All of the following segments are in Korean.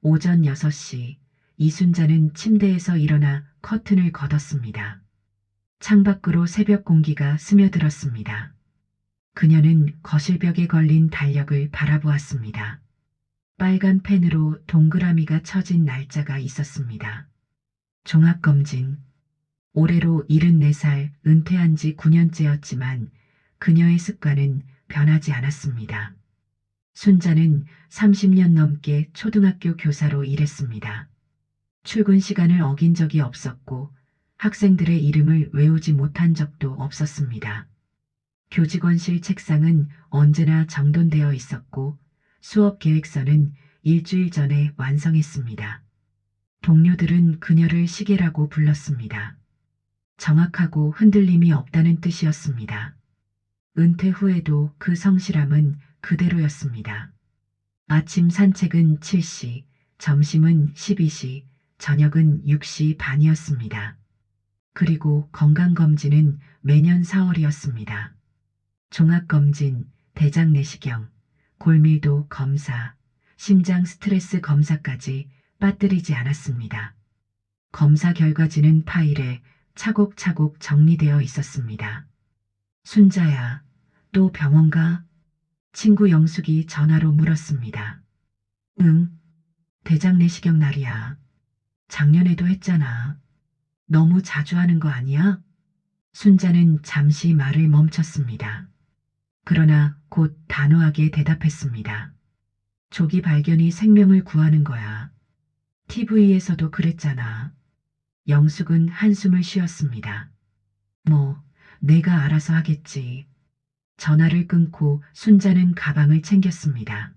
오전 6시 이순자는 침대에서 일어나 커튼을 걷었습니다. 창밖으로 새벽 공기가 스며들었습니다. 그녀는 거실벽에 걸린 달력을 바라보았습니다. 빨간 펜으로 동그라미가 쳐진 날짜가 있었습니다. 종합검진. 올해로 74살 은퇴한 지 9년째였지만 그녀의 습관은 변하지 않았습니다. 순자는 30년 넘게 초등학교 교사로 일했습니다. 출근 시간을 어긴 적이 없었고 학생들의 이름을 외우지 못한 적도 없었습니다. 교직원실 책상은 언제나 정돈되어 있었고 수업 계획서는 일주일 전에 완성했습니다. 동료들은 그녀를 시계라고 불렀습니다. 정확하고 흔들림이 없다는 뜻이었습니다. 은퇴 후에도 그 성실함은 그대로였습니다. 아침 산책은 7시, 점심은 12시, 저녁은 6시 반이었습니다. 그리고 건강검진은 매년 4월이었습니다. 종합검진, 대장 내시경, 골밀도 검사, 심장 스트레스 검사까지 빠뜨리지 않았습니다. 검사 결과지는 파일에 차곡차곡 정리되어 있었습니다. 순자야, 또 병원 가? 친구 영숙이 전화로 물었습니다. 응, 대장 내시경 날이야. 작년에도 했잖아. 너무 자주 하는 거 아니야? 순자는 잠시 말을 멈췄습니다. 그러나 곧 단호하게 대답했습니다. 조기 발견이 생명을 구하는 거야. TV에서도 그랬잖아. 영숙은 한숨을 쉬었습니다. 뭐, 내가 알아서 하겠지. 전화를 끊고 순자는 가방을 챙겼습니다.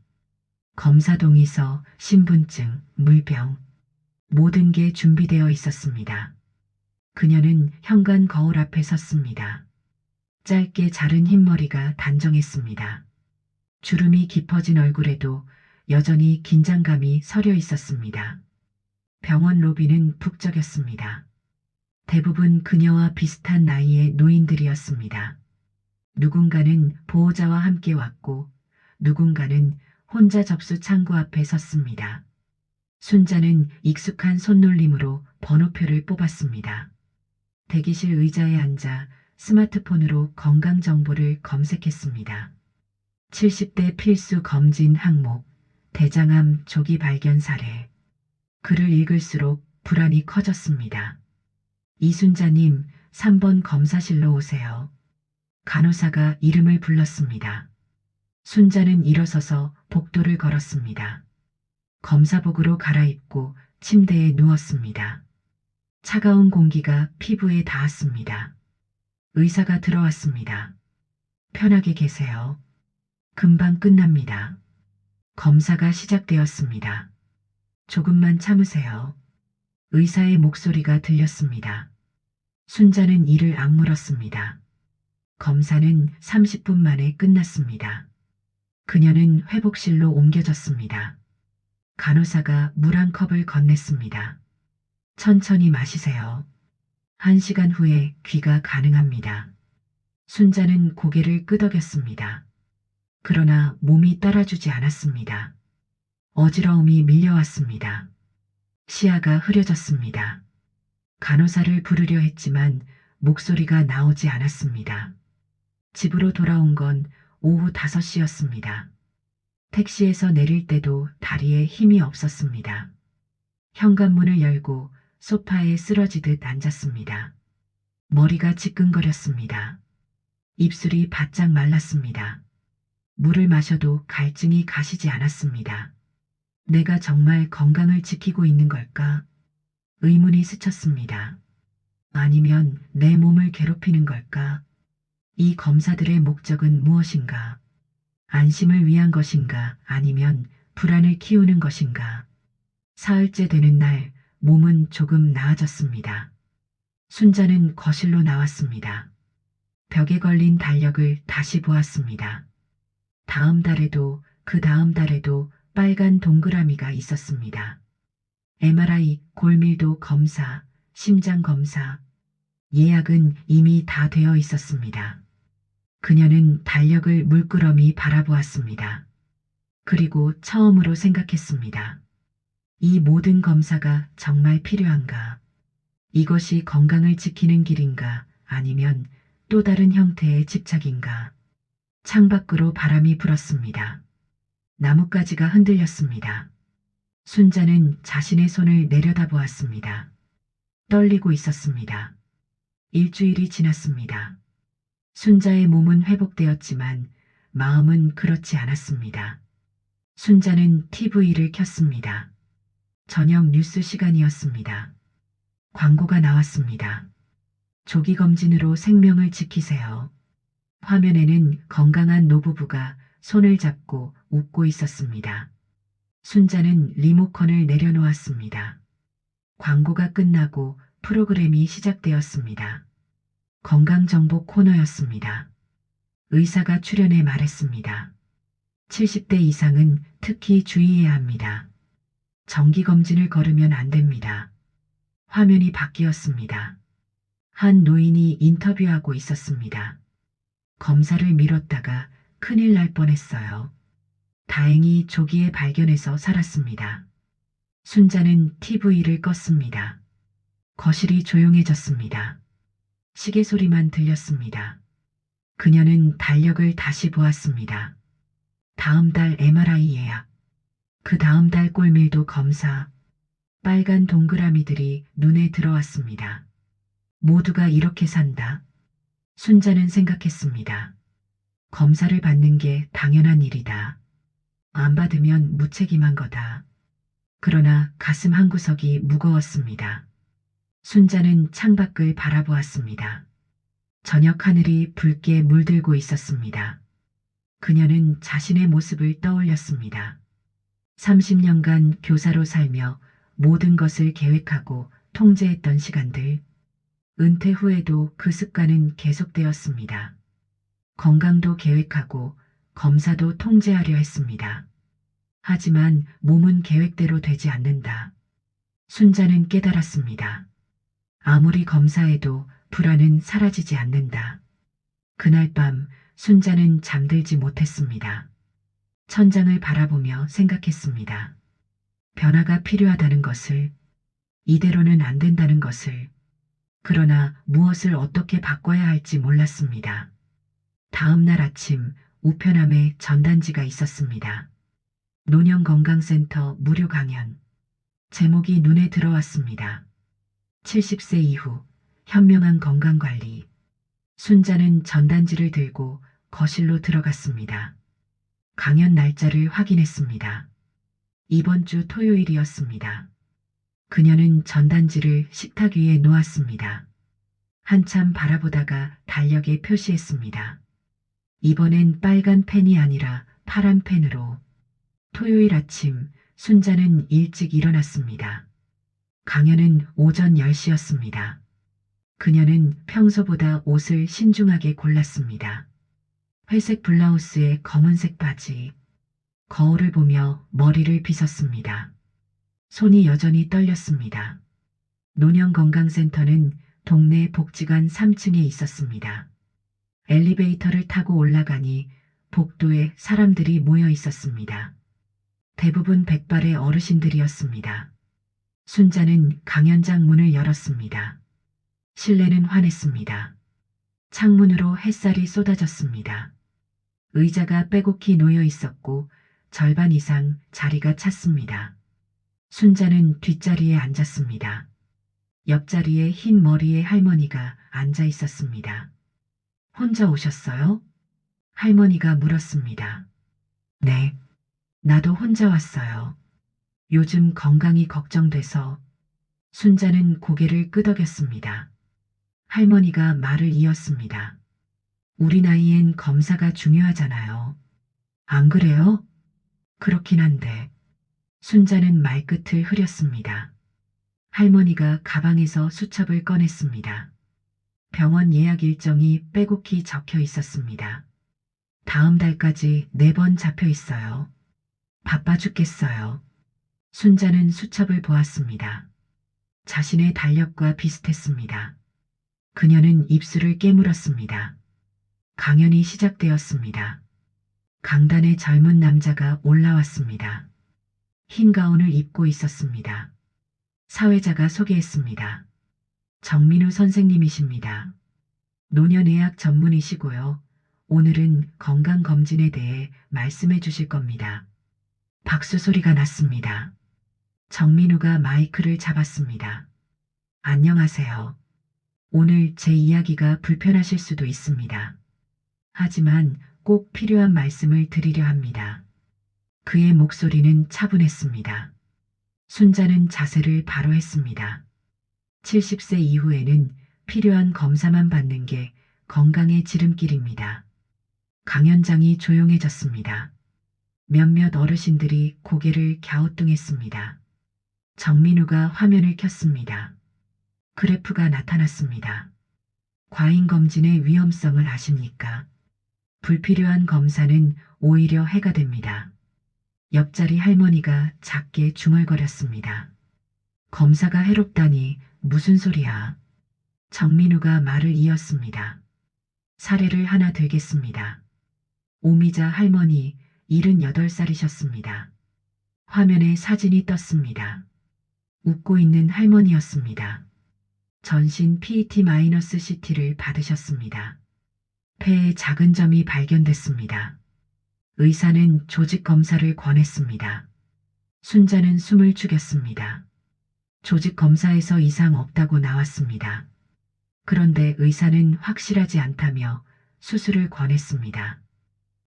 검사 동의서, 신분증, 물병, 모든 게 준비되어 있었습니다. 그녀는 현관 거울 앞에 섰습니다. 짧게 자른 흰머리가 단정했습니다. 주름이 깊어진 얼굴에도 여전히 긴장감이 서려 있었습니다. 병원 로비는 북적였습니다. 대부분 그녀와 비슷한 나이의 노인들이었습니다. 누군가는 보호자와 함께 왔고 누군가는 혼자 접수 창구 앞에 섰습니다. 순자는 익숙한 손놀림으로 번호표를 뽑았습니다. 대기실 의자에 앉아 스마트폰으로 건강 정보를 검색했습니다. 70대 필수 검진 항목, 대장암 조기 발견 사례. 글을 읽을수록 불안이 커졌습니다. 이순자님, 3번 검사실로 오세요. 간호사가 이름을 불렀습니다. 순자는 일어서서 복도를 걸었습니다. 검사복으로 갈아입고 침대에 누웠습니다. 차가운 공기가 피부에 닿았습니다. 의사가 들어왔습니다. 편하게 계세요. 금방 끝납니다. 검사가 시작되었습니다. 조금만 참으세요. 의사의 목소리가 들렸습니다. 순자는 이를 악물었습니다. 검사는 30분 만에 끝났습니다. 그녀는 회복실로 옮겨졌습니다. 간호사가 물 한 컵을 건넸습니다. 천천히 마시세요. 한 시간 후에 귀가 가능합니다. 순자는 고개를 끄덕였습니다. 그러나 몸이 따라주지 않았습니다. 어지러움이 밀려왔습니다. 시야가 흐려졌습니다. 간호사를 부르려 했지만 목소리가 나오지 않았습니다. 집으로 돌아온 건 오후 5시였습니다. 택시에서 내릴 때도 다리에 힘이 없었습니다. 현관문을 열고 소파에 쓰러지듯 앉았습니다. 머리가 지끈거렸습니다. 입술이 바짝 말랐습니다. 물을 마셔도 갈증이 가시지 않았습니다. 내가 정말 건강을 지키고 있는 걸까? 의문이 스쳤습니다. 아니면 내 몸을 괴롭히는 걸까? 이 검사들의 목적은 무엇인가? 안심을 위한 것인가? 아니면 불안을 키우는 것인가? 사흘째 되는 날 몸은 조금 나아졌습니다. 순자는 거실로 나왔습니다. 벽에 걸린 달력을 다시 보았습니다. 다음 달에도 그 다음 달에도 빨간 동그라미가 있었습니다. MRI, 골밀도 검사, 심장 검사, 예약은 이미 다 되어 있었습니다. 그녀는 달력을 물끄러미 바라보았습니다. 그리고 처음으로 생각했습니다. 이 모든 검사가 정말 필요한가? 이것이 건강을 지키는 길인가? 아니면 또 다른 형태의 집착인가? 창밖으로 바람이 불었습니다. 나뭇가지가 흔들렸습니다. 순자는 자신의 손을 내려다보았습니다. 떨리고 있었습니다. 일주일이 지났습니다. 순자의 몸은 회복되었지만 마음은 그렇지 않았습니다. 순자는 TV를 켰습니다. 저녁 뉴스 시간이었습니다. 광고가 나왔습니다. 조기 검진으로 생명을 지키세요. 화면에는 건강한 노부부가 손을 잡고 웃고 있었습니다. 순자는 리모컨을 내려놓았습니다. 광고가 끝나고 프로그램이 시작되었습니다. 건강정보 코너였습니다. 의사가 출연해 말했습니다. 70대 이상은 특히 주의해야 합니다. 정기검진을 걸으면 안 됩니다. 화면이 바뀌었습니다. 한 노인이 인터뷰하고 있었습니다. 검사를 미뤘다가 큰일 날 뻔했어요. 다행히 조기에 발견해서 살았습니다. 순자는 TV를 껐습니다. 거실이 조용해졌습니다. 시계 소리만 들렸습니다. 그녀는 달력을 다시 보았습니다. 다음 달 MRI 예약. 그 다음 달 꼴밀도 검사. 빨간 동그라미들이 눈에 들어왔습니다. 모두가 이렇게 산다. 순자는 생각했습니다. 검사를 받는 게 당연한 일이다. 안 받으면 무책임한 거다. 그러나 가슴 한 구석이 무거웠습니다. 순자는 창밖을 바라보았습니다. 저녁 하늘이 붉게 물들고 있었습니다. 그녀는 자신의 모습을 떠올렸습니다. 30년간 교사로 살며 모든 것을 계획하고 통제했던 시간들. 은퇴 후에도 그 습관은 계속되었습니다. 건강도 계획하고 검사도 통제하려 했습니다. 하지만 몸은 계획대로 되지 않는다. 순자는 깨달았습니다. 아무리 검사해도 불안은 사라지지 않는다. 그날 밤 순자는 잠들지 못했습니다. 천장을 바라보며 생각했습니다. 변화가 필요하다는 것을, 이대로는 안 된다는 것을, 그러나 무엇을 어떻게 바꿔야 할지 몰랐습니다. 다음 날 아침 우편함에 전단지가 있었습니다. 노년건강센터 무료 강연. 제목이 눈에 들어왔습니다. 70세 이후 현명한 건강관리. 순자는 전단지를 들고 거실로 들어갔습니다. 강연 날짜를 확인했습니다. 이번 주 토요일이었습니다. 그녀는 전단지를 식탁 위에 놓았습니다. 한참 바라보다가 달력에 표시했습니다. 이번엔 빨간 펜이 아니라 파란 펜으로 토요일 아침 순자는 일찍 일어났습니다. 강연은 오전 10시였습니다. 그녀는 평소보다 옷을 신중하게 골랐습니다. 회색 블라우스에 검은색 바지, 거울을 보며 머리를 빗었습니다. 손이 여전히 떨렸습니다. 노년건강센터는 동네 복지관 3층에 있었습니다. 엘리베이터를 타고 올라가니 복도에 사람들이 모여 있었습니다. 대부분 백발의 어르신들이었습니다. 순자는 강연장 문을 열었습니다. 실내는 환했습니다. 창문으로 햇살이 쏟아졌습니다. 의자가 빼곡히 놓여 있었고 절반 이상 자리가 찼습니다. 순자는 뒷자리에 앉았습니다. 옆자리에 흰 머리의 할머니가 앉아 있었습니다. 혼자 오셨어요? 할머니가 물었습니다. 네. 나도 혼자 왔어요. 요즘 건강이 걱정돼서 순자는 고개를 끄덕였습니다. 할머니가 말을 이었습니다. 우리 나이엔 검사가 중요하잖아요. 안 그래요? 그렇긴 한데 순자는 말끝을 흐렸습니다. 할머니가 가방에서 수첩을 꺼냈습니다. 병원 예약 일정이 빼곡히 적혀 있었습니다. 다음 달까지 네 번 잡혀 있어요. 바빠 죽겠어요. 순자는 수첩을 보았습니다. 자신의 달력과 비슷했습니다. 그녀는 입술을 깨물었습니다. 강연이 시작되었습니다. 강단에 젊은 남자가 올라왔습니다. 흰 가운을 입고 있었습니다. 사회자가 소개했습니다. 정민우 선생님이십니다. 노년의학 전문이시고요. 오늘은 건강검진에 대해 말씀해 주실 겁니다. 박수 소리가 났습니다. 정민우가 마이크를 잡았습니다. 안녕하세요. 오늘 제 이야기가 불편하실 수도 있습니다. 하지만 꼭 필요한 말씀을 드리려 합니다. 그의 목소리는 차분했습니다. 순자는 자세를 바로 했습니다. 70세 이후에는 필요한 검사만 받는 게 건강의 지름길입니다. 강연장이 조용해졌습니다. 몇몇 어르신들이 고개를 갸우뚱했습니다. 정민우가 화면을 켰습니다. 그래프가 나타났습니다. 과잉 검진의 위험성을 아십니까? 불필요한 검사는 오히려 해가 됩니다. 옆자리 할머니가 작게 중얼거렸습니다. 검사가 해롭다니 무슨 소리야? 정민우가 말을 이었습니다. 사례를 하나 들겠습니다. 오미자 할머니 78살이셨습니다. 화면에 사진이 떴습니다. 웃고 있는 할머니였습니다. 전신 PET-CT를 받으셨습니다. 폐에 작은 점이 발견됐습니다. 의사는 조직 검사를 권했습니다. 순자는 숨을 죽였습니다. 조직 검사에서 이상 없다고 나왔습니다. 그런데 의사는 확실하지 않다며 수술을 권했습니다.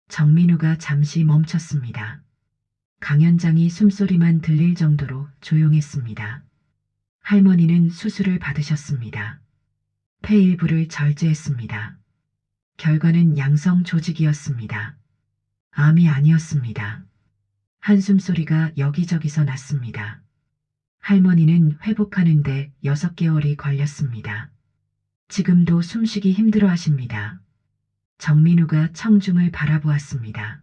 정민우가 잠시 멈췄습니다. 강연장이 숨소리만 들릴 정도로 조용했습니다. 할머니는 수술을 받으셨습니다. 폐 일부를 절제했습니다. 결과는 양성 조직이었습니다. 암이 아니었습니다. 한숨 소리가 여기저기서 났습니다. 할머니는 회복하는데 6개월이 걸렸습니다. 지금도 숨쉬기 힘들어 하십니다. 정민우가 청중을 바라보았습니다.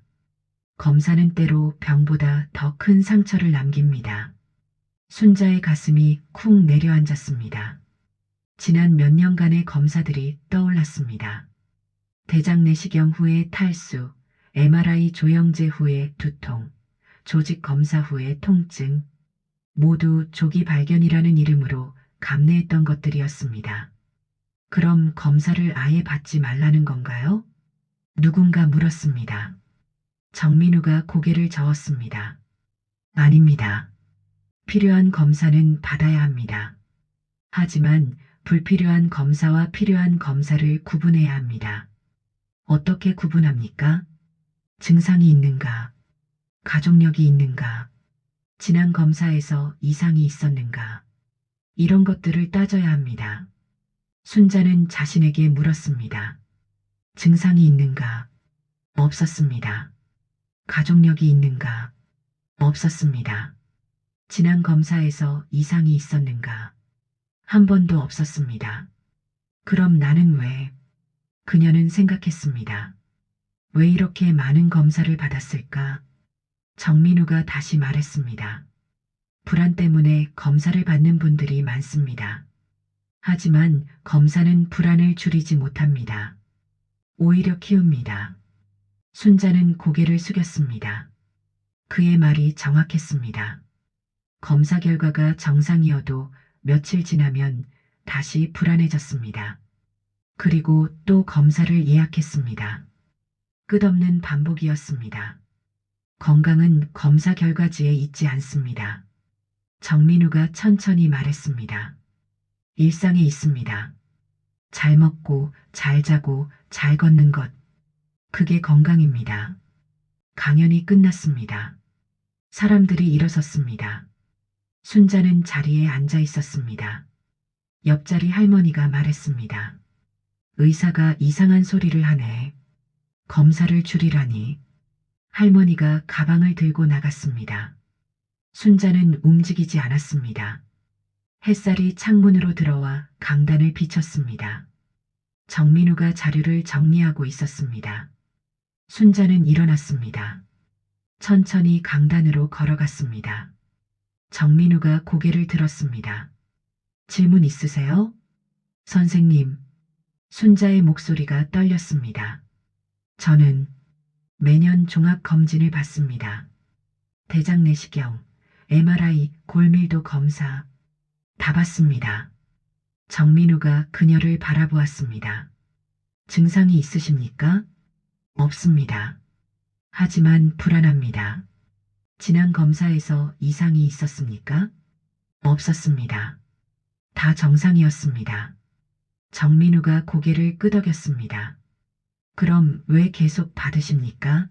검사는 때로 병보다 더 큰 상처를 남깁니다. 순자의 가슴이 쿵 내려앉았습니다. 지난 몇 년간의 검사들이 떠올랐습니다. 대장 내시경 후의 탈수, MRI 조영제 후의 두통, 조직 검사 후의 통증, 모두 조기 발견이라는 이름으로 감내했던 것들이었습니다. 그럼 검사를 아예 받지 말라는 건가요? 누군가 물었습니다. 정민우가 고개를 저었습니다. 아닙니다. 필요한 검사는 받아야 합니다. 하지만 불필요한 검사와 필요한 검사를 구분해야 합니다. 어떻게 구분합니까? 증상이 있는가? 가족력이 있는가? 지난 검사에서 이상이 있었는가? 이런 것들을 따져야 합니다. 순자는 자신에게 물었습니다. 증상이 있는가? 없었습니다. 가족력이 있는가? 없었습니다. 지난 검사에서 이상이 있었는가? 한 번도 없었습니다. 그럼 나는 왜? 그녀는 생각했습니다. 왜 이렇게 많은 검사를 받았을까? 정민우가 다시 말했습니다. 불안 때문에 검사를 받는 분들이 많습니다. 하지만 검사는 불안을 줄이지 못합니다. 오히려 키웁니다. 순자는 고개를 숙였습니다. 그의 말이 정확했습니다. 검사 결과가 정상이어도 며칠 지나면 다시 불안해졌습니다. 그리고 또 검사를 예약했습니다. 끝없는 반복이었습니다. 건강은 검사 결과지에 있지 않습니다. 정민우가 천천히 말했습니다. 일상에 있습니다. 잘 먹고, 잘 자고, 잘 걷는 것. 그게 건강입니다. 강연이 끝났습니다. 사람들이 일어섰습니다. 순자는 자리에 앉아 있었습니다. 옆자리 할머니가 말했습니다. 의사가 이상한 소리를 하네. 검사를 줄이라니. 할머니가 가방을 들고 나갔습니다. 순자는 움직이지 않았습니다. 햇살이 창문으로 들어와 강단을 비쳤습니다. 정민우가 자료를 정리하고 있었습니다. 순자는 일어났습니다. 천천히 강단으로 걸어갔습니다. 정민우가 고개를 들었습니다. 질문 있으세요? 선생님, 순자의 목소리가 떨렸습니다. 저는 매년 종합 검진을 받습니다. 대장 내시경, MRI, 골밀도 검사. 다 봤습니다. 정민우가 그녀를 바라보았습니다. 증상이 있으십니까? 없습니다. 하지만 불안합니다. 지난 검사에서 이상이 있었습니까? 없었습니다. 다 정상이었습니다. 정민우가 고개를 끄덕였습니다. 그럼 왜 계속 받으십니까?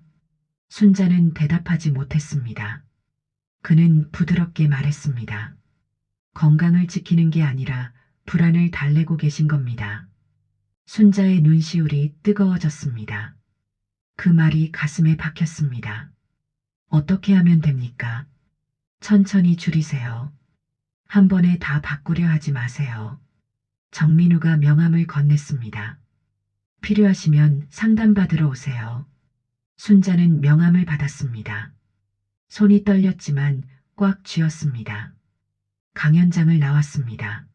순자는 대답하지 못했습니다. 그는 부드럽게 말했습니다. 건강을 지키는 게 아니라 불안을 달래고 계신 겁니다. 순자의 눈시울이 뜨거워졌습니다. 그 말이 가슴에 박혔습니다. 어떻게 하면 됩니까? 천천히 줄이세요. 한 번에 다 바꾸려 하지 마세요. 정민우가 명함을 건넸습니다. 필요하시면 상담받으러 오세요. 순자는 명함을 받았습니다. 손이 떨렸지만 꽉 쥐었습니다. 강연장을 나왔습니다.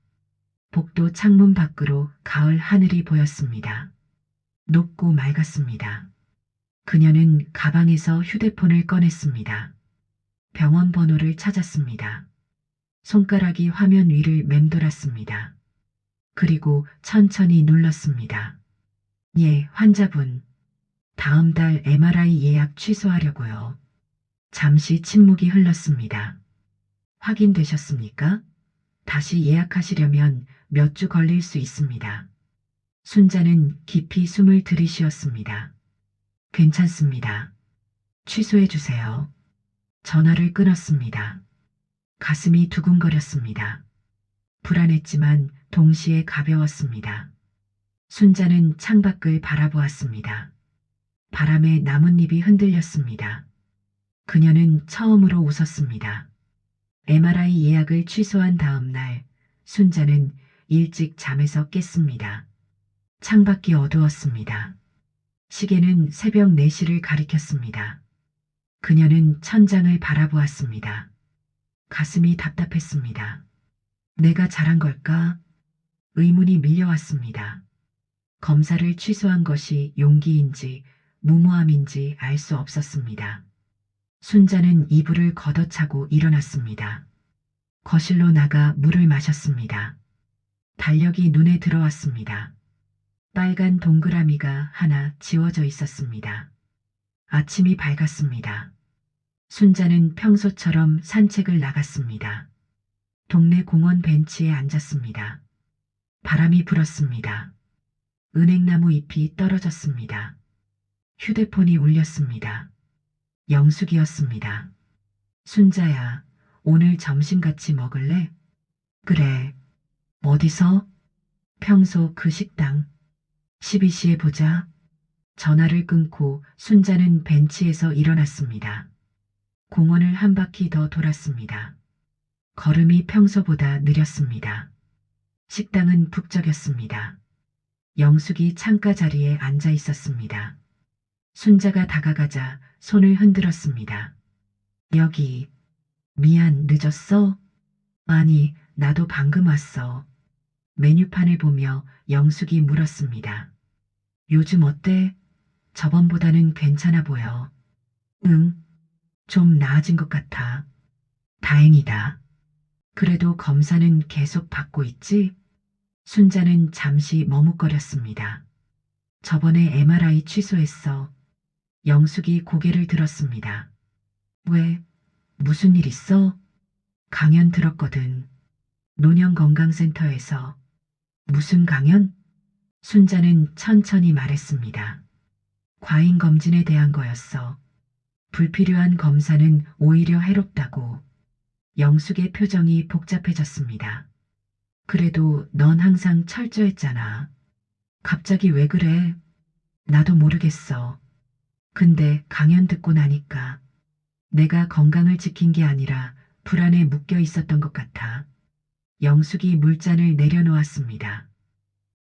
복도 창문 밖으로 가을 하늘이 보였습니다. 높고 맑았습니다. 그녀는 가방에서 휴대폰을 꺼냈습니다. 병원 번호를 찾았습니다. 손가락이 화면 위를 맴돌았습니다. 그리고 천천히 눌렀습니다. 예, 환자분. 다음 달 MRI 예약 취소하려고요. 잠시 침묵이 흘렀습니다. 확인되셨습니까? 다시 예약하시려면 몇 주 걸릴 수 있습니다. 순자는 깊이 숨을 들이쉬었습니다. 괜찮습니다. 취소해 주세요. 전화를 끊었습니다. 가슴이 두근거렸습니다. 불안했지만 동시에 가벼웠습니다. 순자는 창밖을 바라보았습니다. 바람에 나뭇잎이 흔들렸습니다. 그녀는 처음으로 웃었습니다. MRI 예약을 취소한 다음 날 순자는 일찍 잠에서 깼습니다. 창밖이 어두웠습니다. 시계는 새벽 4시를 가리켰습니다. 그녀는 천장을 바라보았습니다. 가슴이 답답했습니다. 내가 잘한 걸까? 의문이 밀려왔습니다. 검사를 취소한 것이 용기인지 무모함인지 알 수 없었습니다. 순자는 이불을 걷어차고 일어났습니다. 거실로 나가 물을 마셨습니다. 달력이 눈에 들어왔습니다. 빨간 동그라미가 하나 지워져 있었습니다. 아침이 밝았습니다. 순자는 평소처럼 산책을 나갔습니다. 동네 공원 벤치에 앉았습니다. 바람이 불었습니다. 은행나무 잎이 떨어졌습니다. 휴대폰이 울렸습니다. 영숙이었습니다. 순자야, 오늘 점심 같이 먹을래? 그래. 어디서? 평소 그 식당. 12시에 보자. 전화를 끊고 순자는 벤치에서 일어났습니다. 공원을 한 바퀴 더 돌았습니다. 걸음이 평소보다 느렸습니다. 식당은 북적였습니다. 영숙이 창가 자리에 앉아 있었습니다. 순자가 다가가자 손을 흔들었습니다. 여기, 미안, 늦었어? 아니, 나도 방금 왔어. 메뉴판을 보며 영숙이 물었습니다. 요즘 어때? 저번보다는 괜찮아 보여. 응, 좀 나아진 것 같아. 다행이다. 그래도 검사는 계속 받고 있지? 순자는 잠시 머뭇거렸습니다. 저번에 MRI 취소했어. 영숙이 고개를 들었습니다. 왜? 무슨 일 있어? 강연 들었거든. 노년건강센터에서. 무슨 강연? 순자는 천천히 말했습니다. 과잉 검진에 대한 거였어. 불필요한 검사는 오히려 해롭다고. 영숙의 표정이 복잡해졌습니다. 그래도 넌 항상 철저했잖아. 갑자기 왜 그래? 나도 모르겠어. 근데 강연 듣고 나니까 내가 건강을 지킨 게 아니라 불안에 묶여 있었던 것 같아. 영숙이 물잔을 내려놓았습니다.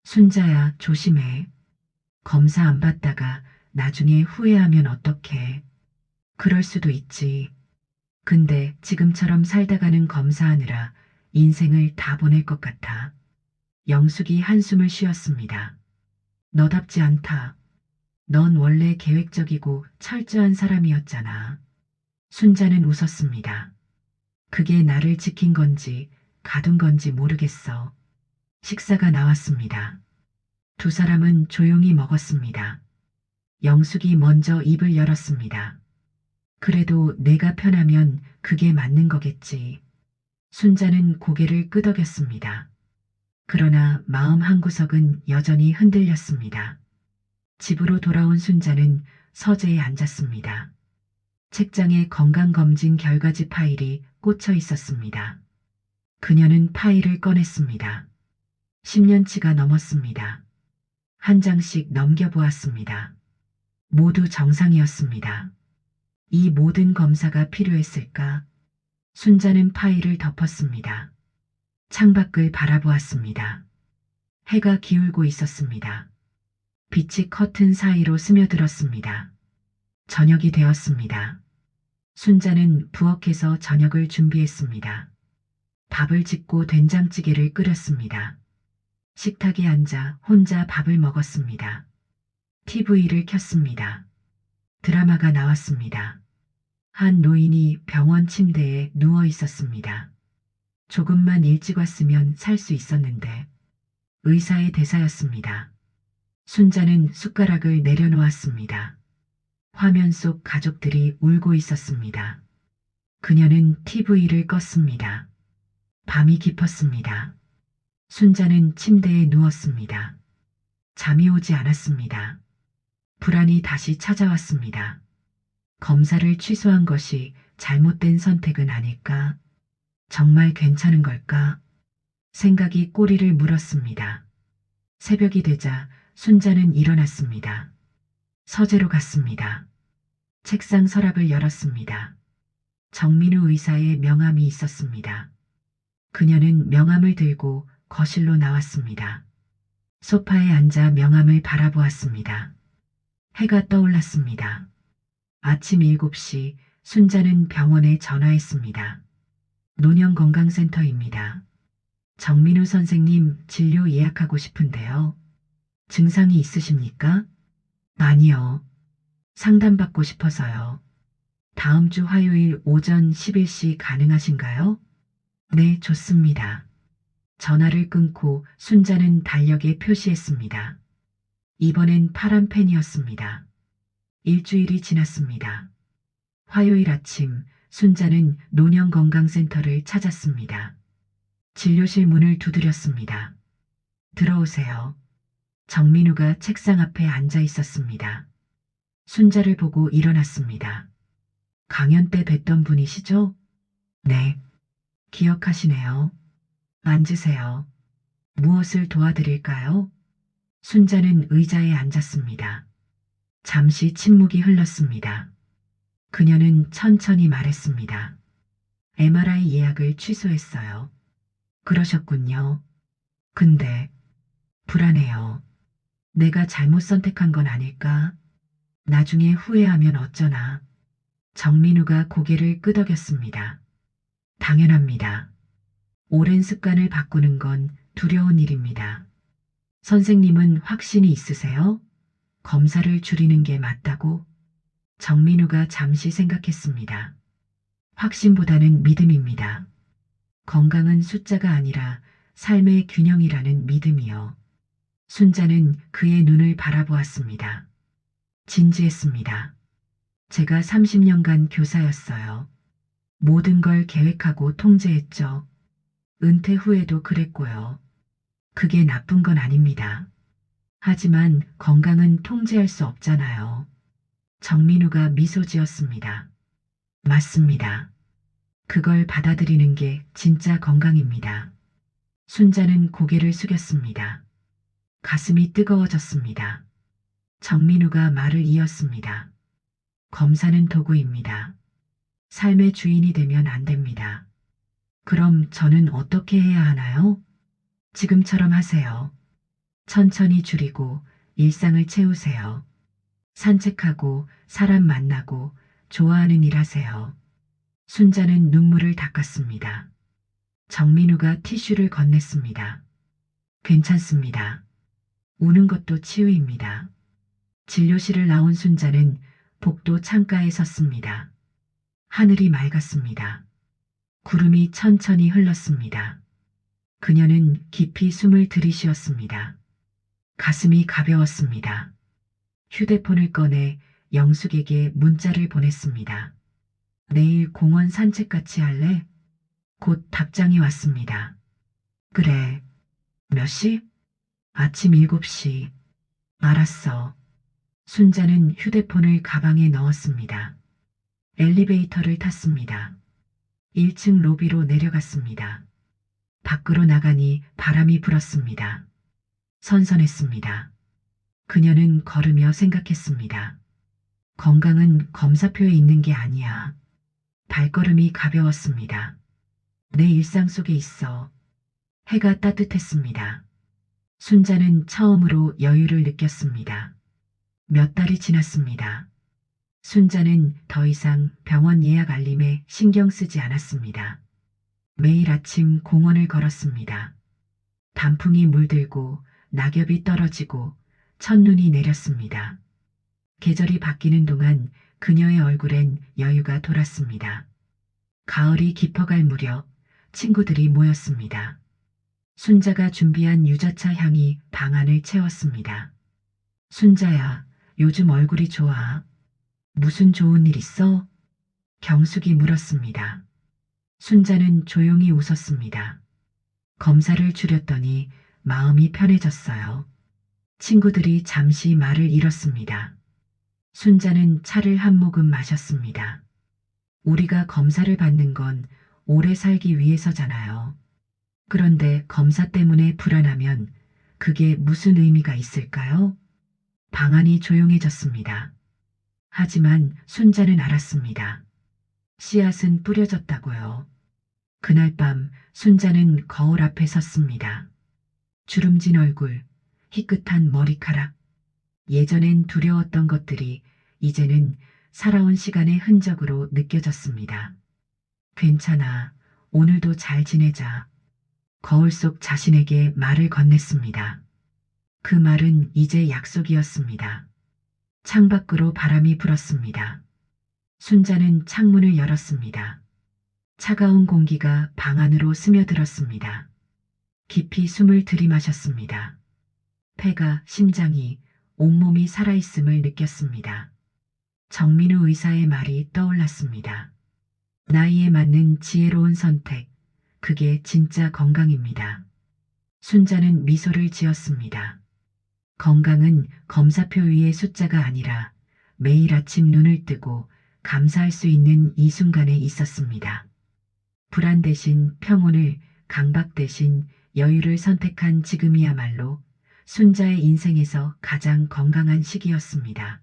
순자야, 조심해. 검사 안 받다가 나중에 후회하면 어떡해. 그럴 수도 있지. 근데 지금처럼 살다가는 검사하느라 인생을 다 보낼 것 같아. 영숙이 한숨을 쉬었습니다. 너답지 않다. 넌 원래 계획적이고 철저한 사람이었잖아. 순자는 웃었습니다. 그게 나를 지킨 건지 가둔 건지 모르겠어. 식사가 나왔습니다. 두 사람은 조용히 먹었습니다. 영숙이 먼저 입을 열었습니다. 그래도 내가 편하면 그게 맞는 거겠지. 순자는 고개를 끄덕였습니다. 그러나 마음 한구석은 여전히 흔들렸습니다. 집으로 돌아온 순자는 서재에 앉았습니다. 책장에 건강검진 결과지 파일이 꽂혀 있었습니다. 그녀는 파일을 꺼냈습니다. 10년치가 넘었습니다. 한 장씩 넘겨보았습니다. 모두 정상이었습니다. 이 모든 검사가 필요했을까? 순자는 파일을 덮었습니다. 창밖을 바라보았습니다. 해가 기울고 있었습니다. 빛이 커튼 사이로 스며들었습니다. 저녁이 되었습니다. 순자는 부엌에서 저녁을 준비했습니다. 밥을 짓고 된장찌개를 끓였습니다. 식탁에 앉아 혼자 밥을 먹었습니다. TV를 켰습니다. 드라마가 나왔습니다. 한 노인이 병원 침대에 누워 있었습니다. 조금만 일찍 왔으면 살 수 있었는데 의사의 대사였습니다. 순자는 숟가락을 내려놓았습니다. 화면 속 가족들이 울고 있었습니다. 그녀는 TV를 껐습니다. 밤이 깊었습니다. 순자는 침대에 누웠습니다. 잠이 오지 않았습니다. 불안이 다시 찾아왔습니다. 검사를 취소한 것이 잘못된 선택은 아닐까? 정말 괜찮은 걸까? 생각이 꼬리를 물었습니다. 새벽이 되자 순자는 일어났습니다. 서재로 갔습니다. 책상 서랍을 열었습니다. 정민우 의사의 명함이 있었습니다. 그녀는 명함을 들고 거실로 나왔습니다. 소파에 앉아 명함을 바라보았습니다. 해가 떠올랐습니다. 아침 7시 순자는 병원에 전화했습니다. 노년건강센터입니다. 정민우 선생님 진료 예약하고 싶은데요. 증상이 있으십니까? 아니요. 상담받고 싶어서요. 다음 주 화요일 오전 11시 가능하신가요? 네, 좋습니다. 전화를 끊고 순자는 달력에 표시했습니다. 이번엔 파란 펜이었습니다. 일주일이 지났습니다. 화요일 아침 순자는 노년건강센터를 찾았습니다. 진료실 문을 두드렸습니다. 들어오세요. 정민우가 책상 앞에 앉아 있었습니다. 순자를 보고 일어났습니다. 강연 때 뵀던 분이시죠? 네. 기억하시네요. 앉으세요. 무엇을 도와드릴까요? 순자는 의자에 앉았습니다. 잠시 침묵이 흘렀습니다. 그녀는 천천히 말했습니다. MRI 예약을 취소했어요. 그러셨군요. 근데 불안해요. 내가 잘못 선택한 건 아닐까? 나중에 후회하면 어쩌나. 정민우가 고개를 끄덕였습니다. 당연합니다. 오랜 습관을 바꾸는 건 두려운 일입니다. 선생님은 확신이 있으세요? 검사를 줄이는 게 맞다고? 정민우가 잠시 생각했습니다. 확신보다는 믿음입니다. 건강은 숫자가 아니라 삶의 균형이라는 믿음이요. 순자는 그의 눈을 바라보았습니다. 진지했습니다. 제가 30년간 교사였어요. 모든 걸 계획하고 통제했죠. 은퇴 후에도 그랬고요. 그게 나쁜 건 아닙니다. 하지만 건강은 통제할 수 없잖아요. 정민우가 미소 지었습니다. 맞습니다. 그걸 받아들이는 게 진짜 건강입니다. 순자는 고개를 숙였습니다. 가슴이 뜨거워졌습니다. 정민우가 말을 이었습니다. 검사는 도구입니다. 삶의 주인이 되면 안 됩니다. 그럼 저는 어떻게 해야 하나요? 지금처럼 하세요. 천천히 줄이고 일상을 채우세요. 산책하고 사람 만나고 좋아하는 일 하세요. 순자는 눈물을 닦았습니다. 정민우가 티슈를 건넸습니다. 괜찮습니다. 우는 것도 치유입니다. 진료실을 나온 순자는 복도 창가에 섰습니다. 하늘이 맑았습니다. 구름이 천천히 흘렀습니다. 그녀는 깊이 숨을 들이쉬었습니다. 가슴이 가벼웠습니다. 휴대폰을 꺼내 영숙에게 문자를 보냈습니다. 내일 공원 산책 같이 할래? 곧 답장이 왔습니다. 그래. 몇 시? 아침 7시. 알았어. 순자는 휴대폰을 가방에 넣었습니다. 엘리베이터를 탔습니다. 1층 로비로 내려갔습니다. 밖으로 나가니 바람이 불었습니다. 선선했습니다. 그녀는 걸으며 생각했습니다. 건강은 검사표에 있는 게 아니야. 발걸음이 가벼웠습니다. 내 일상 속에 있어. 해가 따뜻했습니다. 순자는 처음으로 여유를 느꼈습니다. 몇 달이 지났습니다. 순자는 더 이상 병원 예약 알림에 신경 쓰지 않았습니다. 매일 아침 공원을 걸었습니다. 단풍이 물들고 낙엽이 떨어지고 첫눈이 내렸습니다. 계절이 바뀌는 동안 그녀의 얼굴엔 여유가 돌았습니다. 가을이 깊어갈 무렵 친구들이 모였습니다. 순자가 준비한 유자차 향이 방 안을 채웠습니다. 순자야, 요즘 얼굴이 좋아. 무슨 좋은 일 있어? 경숙이 물었습니다. 순자는 조용히 웃었습니다. 검사를 줄였더니 마음이 편해졌어요. 친구들이 잠시 말을 잃었습니다. 순자는 차를 한 모금 마셨습니다. 우리가 검사를 받는 건 오래 살기 위해서잖아요. 그런데 검사 때문에 불안하면 그게 무슨 의미가 있을까요? 방안이 조용해졌습니다. 하지만 순자는 알았습니다. 씨앗은 뿌려졌다고요. 그날 밤 순자는 거울 앞에 섰습니다. 주름진 얼굴, 희끗한 머리카락. 예전엔 두려웠던 것들이 이제는 살아온 시간의 흔적으로 느껴졌습니다. 괜찮아. 오늘도 잘 지내자. 거울 속 자신에게 말을 건넸습니다. 그 말은 이제 약속이었습니다. 창밖으로 바람이 불었습니다. 순자는 창문을 열었습니다. 차가운 공기가 방 안으로 스며들었습니다. 깊이 숨을 들이마셨습니다. 폐가, 심장이, 온몸이 살아있음을 느꼈습니다. 정민우 의사의 말이 떠올랐습니다. 나이에 맞는 지혜로운 선택, 그게 진짜 건강입니다. 순자는 미소를 지었습니다. 건강은 검사표 위의 숫자가 아니라 매일 아침 눈을 뜨고 감사할 수 있는 이 순간에 있었습니다. 불안 대신 평온을, 강박 대신 여유를 선택한 지금이야말로 순자의 인생에서 가장 건강한 시기였습니다.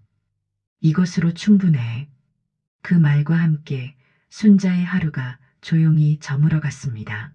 이것으로 충분해. 그 말과 함께 순자의 하루가 조용히 저물어 갔습니다.